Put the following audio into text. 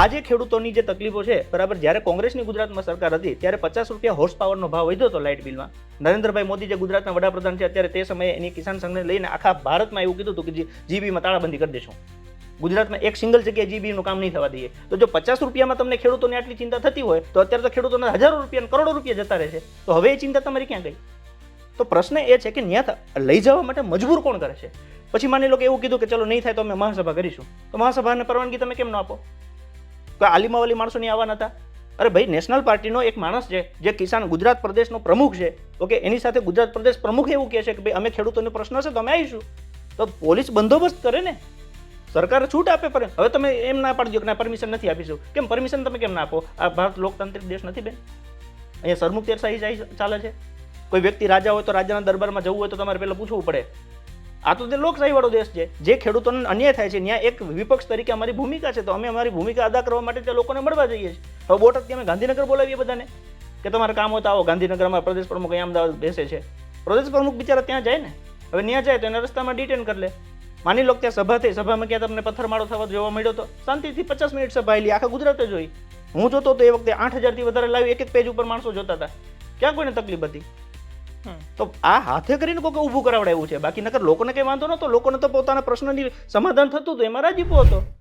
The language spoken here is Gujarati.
આજે ખેડૂતોની જે તકલીફો છે, બરાબર, જ્યારે કોંગ્રેસની ગુજરાતમાં સરકાર હતી, ત્યારે પચાસ રૂપિયા હોર્સ પાવરનો ભાવ વધ્યો હતો લાઇટ બિલમાં. નરેન્દ્રભાઈ મોદી જે ગુજરાતના વડાપ્રધાન છે, અત્યારે તે સમયે એની કિસાન સંઘને લઈને આખા ભારતમાં એવું કીધું હતું કે જીબીમાં તાળાબંધી કરી દેશું. ગુજરાતમાં એક સિંગલ જગ્યાએ જીબીનું કામ નહીં થવા દઈએ. તો જો પચાસ રૂપિયામાં તમને ખેડૂતોને આટલી ચિંતા થતી હોય, તો અત્યારે તો ખેડૂતોને હજારો રૂપિયા કરોડો રૂપિયા જતા રહે છે. તો હવે એ ચિંતા તમારી ક્યાં ગઈ? તો પ્રશ્ન એ છે કે ત્યાં લઈ જવા માટે મજબૂર કોણ કરે છે? પછી માની લો કે એવું કીધું કે ચલો નહીં થાય તો અમે મહાસભા કરીશું. તો મહાસભાને પરવાનગી તમે કેમ ન આપો? કોઈ આલિમાવાલી માણસો નહીં આવવાના હતા? અરે ભાઈ, નેશનલ પાર્ટીનો એક માણસ છે, જે કિસાન ગુજરાત પ્રદેશનો પ્રમુખ છે. ઓકે, એની સાથે ગુજરાત પ્રદેશ પ્રમુખ એવું કહે છે કે ભાઈ, અમે ખેડૂતોનો પ્રશ્ન છે, તો અમે આવીશું. તો પોલીસ બંદોબસ્ત કરે ને. સરકાર છૂટ આપે પર હવે તમે એમ ના પાડજો કે ના, પરમિશન નથી આપીશું. કેમ, પરમિશન તમે કેમ ના આપો? આ ભારત લોકતાંત્રિક દેશ નથી બેન. અહીંયા સરમુખત્યારશાહી જાય ચાલે છે. કોઈ વ્યક્તિ રાજા હોય તો રાજાના દરબારમાં જવું હોય તો તમારે પહેલાં પૂછવું પડે. આ તો તે લોકશાહીવાળો દેશ છે. જે ખેડૂતોને અન્યાય થાય છે ત્યાં એક વિપક્ષ તરીકે અમારી ભૂમિકા છે, તો અમે અમારી ભૂમિકા અદા કરવા માટે તે લોકોને મળવા જઈએ છીએ. હવે બોટકથી અમે ગાંધીનગર બોલાવીએ બધાને, કે તમારે કામ હોય તો આવો. ગાંધીનગરમાં પ્રદેશ પ્રમુખ અહીંયા અમદાવાદ બેસે છે. પ્રદેશ પ્રમુખ બિચારા ત્યાં જાય ને? હવે ત્યાં જાય તો એને રસ્તામાં ડિટેન કરી લે. માની લો ત્યાં સભા થઈ, સભામાં ક્યાં તમને પથ્થરમાળો થવા જોવા મળ્યો તો શાંતિથી પચાસ મિનિટ સભા આવેલી આખા ગુજરાતે જોઈ. હું જોતો તો એ વખતે આઠ હજારથી વધારે લાવી એક એક પેજ ઉપર માણસો જોતા હતા. ક્યાં કોઈને તકલીફ હતી? તો આ હાથે કરીને કોઈ ઊભું કરાવડાવ્યું છે. બાકી નકર લોકોને કંઈ વાંધો નહોતો. લોકોને તો પોતાના પ્રશ્નની સમાધાન થતું હતું. એમાં રાજીપો હતો.